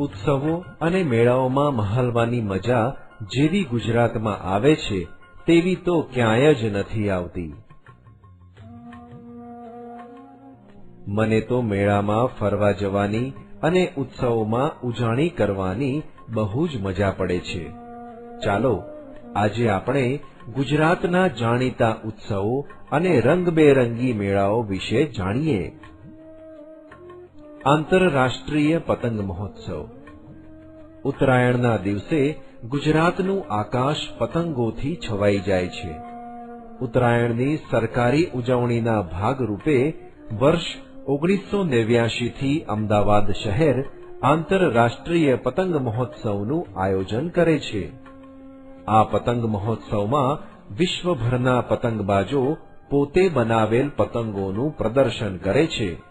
ઉત્સવો અને મેળાઓમાં મહાલવાની મજા જેવી ગુજરાતમાં આવે છે, તેવી તો ક્યાંય જ નથી આવતી. મને તો મેળામાં ફરવા જવાની અને ઉત્સવોમાં ઉજાણી કરવાની બહુ જ મજા પડે છે. ચાલો, આજે આપણે ગુજરાતના જાણીતા ઉત્સવો અને રંગબેરંગી મેળાઓ વિશે જાણીએ. આંતરરાષ્ટ્રીય પતંગ મહોત્સવ. ઉત્તરાયણના દિવસે ગુજરાતનું આકાશ પતંગોથી છવાઈ જાય છે. ઉત્તરાયણની સરકારી ઉજવણીના ભાગરૂપે વર્ષ ઓગણીસો નેવ્યાશીથી અમદાવાદ શહેર આંતરરાષ્ટ્રીય પતંગ મહોત્સવનું આયોજન કરે છે. આ પતંગ મહોત્સવમાં વિશ્વભરના પતંગબાજો પોતે બનાવેલ પતંગોનું પ્રદર્શન કરે છે.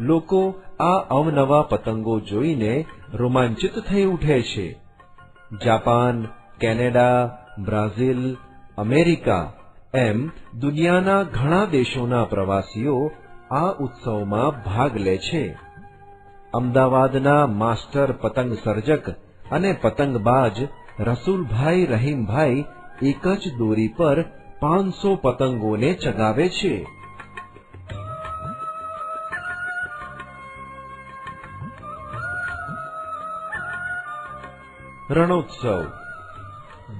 લોકો આ અવનવા પતંગો જોઈને રોમાંચિત થઈ ઉઠે છે. જાપાન, કેનેડા, બ્રાઝિલ, અમેરિકા એમ દુનિયાના ઘણા દેશોના પ્રવાસીઓ આ ઉત્સવમાં ભાગ લે છે. અમદાવાદના માસ્ટર પતંગ સર્જક અને પતંગબાજ રસુલભાઈ રહીમભાઈ એક જ દોરી પર પાંચસો પતંગોને ચગાવે છે. રણોત્સવ.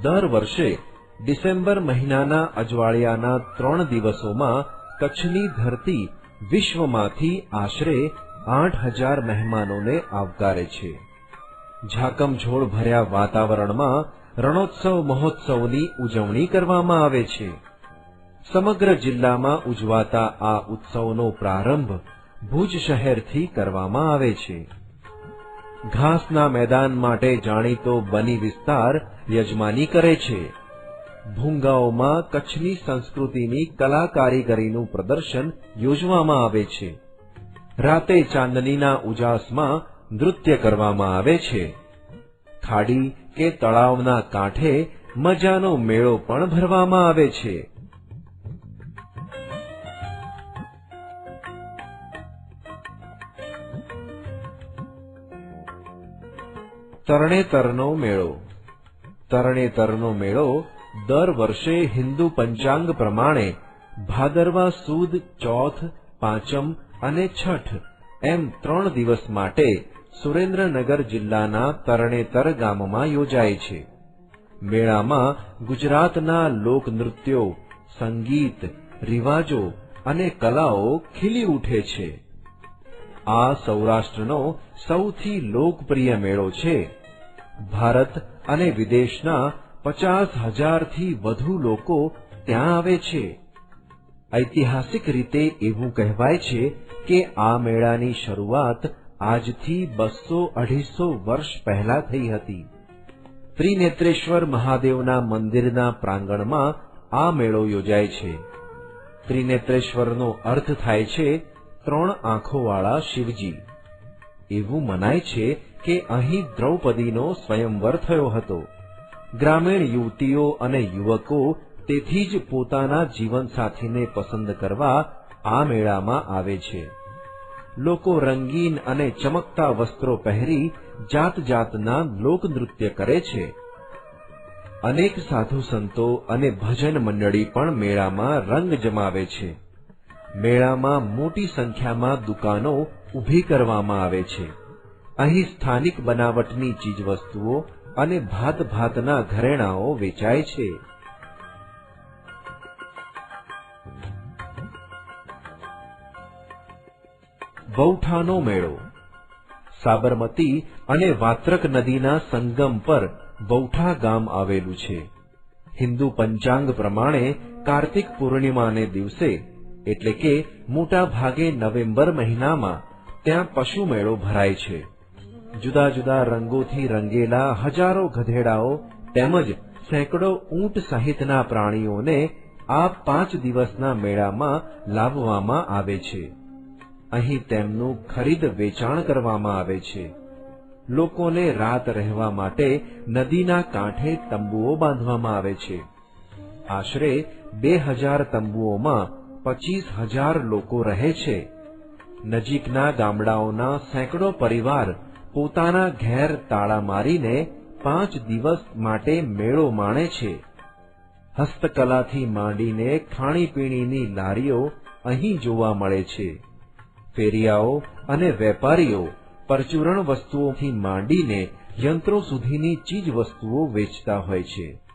દર વર્ષે ડિસેમ્બર મહિનાના અજવાળિયાના ત્રણ દિવસોમાં કચ્છની ધરતી વિશ્વમાંથી આશરે આઠ હજાર મહેમાનોને આવકારે છે. ઝાકમઝોળ ભર્યા વાતાવરણમાં રણોત્સવ મહોત્સવની ઉજવણી કરવામાં આવે છે. સમગ્ર જિલ્લામાં ઉજવાતા આ ઉત્સવનો પ્રારંભ ભુજ શહેરથી કરવામાં આવે છે. ઘાસના મેદાન માટે જાણીતો બની વિસ્તાર યજમાની કરે છે. ભૂંગાઓમાં કચ્છની સંસ્કૃતિની કલા કારીગરીનું પ્રદર્શન યોજવામાં આવે છે. રાતે ચાંદનીના ઉજાસમાં નૃત્ય કરવામાં આવે છે. ખાડી કે તળાવના કાંઠે મજાનો મેળો પણ ભરવામાં આવે છે. તરણેતરનો મેળો. તરણેતરનો મેળો દર વર્ષે હિન્દુ પંચાંગ પ્રમાણે ભાદરવા સુદ, ચોથ, પાંચમ અને છઠ એમ ત્રણ દિવસ માટે સુરેન્દ્રનગર જિલ્લાના તરણેતર ગામમાં યોજાય છે. મેળામાં ગુજરાતના લોકનૃત્યો સંગીત, રિવાજો અને કલાઓ ખીલી ઉઠે છે. આ સૌરાષ્ટ્રનો સૌથી લોકપ્રિય મેળો છે. ભારત અને વિદેશના પચાસ હજારથી વધુ લોકો ત્યાં આવે છે. ઐતિહાસિક રીતે એવું કહેવાય છે કે આ મેળાની શરૂઆત આજથી બસો અઢીસો વર્ષ પહેલા થઈ હતી. ત્રિનેત્રેશ્વર મહાદેવના મંદિરના પ્રાંગણમાં આ મેળો યોજાય છે. ત્રિનેત્રેશ્વરનો અર્થ થાય છે ત્રણ આંખોવાળા શિવજી. એવું મનાય છે કે અહીં દ્રૌપદીનો સ્વયંવર થયો હતો. ગ્રામીણ યુવતીઓ અને યુવકો તેથી જ પોતાના જીવનસાથીને પસંદ કરવા આ મેળામાં આવે છે. લોકો રંગીન અને ચમકતા વસ્ત્રો પહેરી જાત જાતના લોકનૃત્ય કરે છે. અનેક સાધુ સંતો અને ભજન મંડળી પણ મેળામાં રંગ જમાવે છે. મેળામાં મોટી સંખ્યામાં દુકાનો ઊભી કરવામાં આવે છે. અહીં સ્થાનિક બનાવટની ચીજવસ્તુઓ અને ભાત ભાતના ઘરેણાઓ વેચાય છે. વૌઠાનો મેળો. સાબરમતી અને વાત્રક નદીના સંગમ પર વૌઠા ગામ આવેલું છે. હિન્દુ પંચાંગ પ્રમાણે કાર્તિક પૂર્ણિમાને દિવસે એટલે કે મોટા ભાગે નવેમ્બર મહિનામાં ત્યાં પશુ મેળો ભરાય છે. જુદા જુદા રંગોથી રંગેલા હજારો ગધેડાઓ તેમજ સેંકડો ઊંટ સહિતના પ્રાણીઓને આ પાંચ દિવસના મેળામાં લાવવામાં આવે છે. અહીં તેમનું ખરીદ વેચાણ કરવામાં આવે છે. લોકોને રાત રહેવા માટે નદીના કાંઠે તંબુઓ બાંધવામાં આવે છે. આશરે બે હજાર તંબુઓમાં પચીસ હજાર લોકો રહે છે. નજીકના ગામડાઓના સેંકડો પરિવાર પોતાના ઘેર તાળા મારીને પાંચ દિવસ માટે મેળો માણે છે. હસ્તકલાથી માંડીને ખાણીપીણીની લારીઓ અહીં જોવા મળે છે. ફેરિયાઓ અને વેપારીઓ પરચુરણ વસ્તુઓથી માંડીને યંત્રો સુધીની ચીજ વસ્તુઓ વેચતા હોય છે.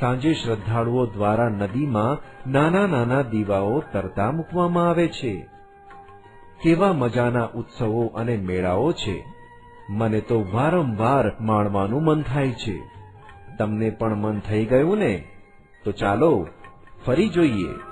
સાંજે શ્રદ્ધાળુઓ દ્વારા નદીમાં નાના નાના દીવાઓ તરતા મૂકવામાં આવે છે. કેવા મજાના ઉત્સવો અને મેળાઓ છે. મને તો વારંવાર માણવાનું મન થાય છે. તમને પણ મન થઈ ગયું ને? તો ચાલો, ફરી જોઈએ.